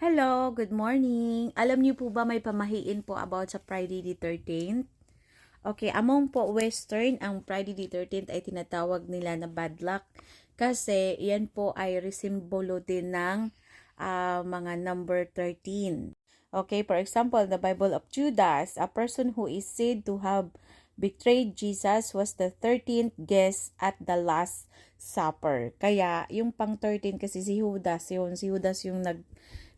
Hello, good morning. Alam niyo po ba may pamahiin po about sa Friday the 13th? Okay, among po Western, ang Friday the 13th ay tinatawag nila na bad luck kasi yan po ay resimbolo din ng ah, mga number 13. Okay, for example, the Bible of Judas, a person who is said to have betrayed Jesus was the 13th guest at the last supper. Kaya, yung pang 13 kasi si Judas, yun, si Judas yung nag,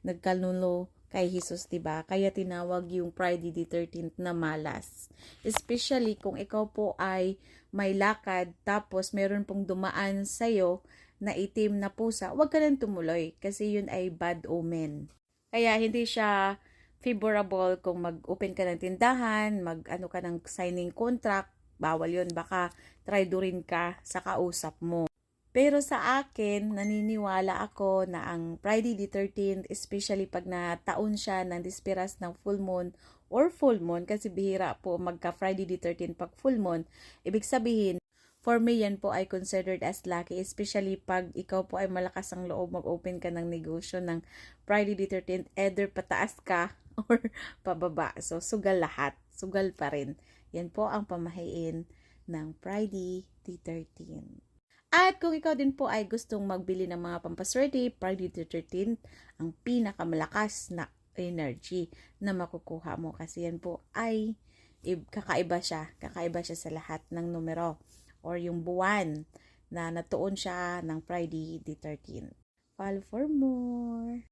nagkanulo kay Jesus, 'di ba? Kaya tinawag yung Friday the 13th na malas. Especially kung ikaw po ay may lakad tapos meron pong dumaan sa'yo na itim na pusa, huwag ka nang tumuloy kasi yun ay bad omen. Kaya hindi siya favorable kung mag-open ka ng tindahan, mag-ano ka ng signing contract, bawal yun, baka traidorin ka sa kausap mo. Pero sa akin, naniniwala ako na ang Friday the 13th, especially pag nataon siya ng dispiras ng full moon or full moon, kasi bihira po magka Friday the 13th pag full moon, ibig sabihin, for me yan po ay considered as lucky, especially pag ikaw po ay malakas ang loob mag-open ka ng negosyo ng Friday the 13th, either pataas ka or pababa. So, sugal lahat. Sugal pa rin. Yan po ang pamahiin ng Friday the 13th. At kung ikaw din po ay gustong magbili ng mga pampaswerte, Friday the 13th, ang pinakamalakas na energy na makukuha mo kasi yan po ay kakaiba siya. Kakaiba siya sa lahat ng numero or yung buwan na natuon siya ng Friday the 13th. Follow for more.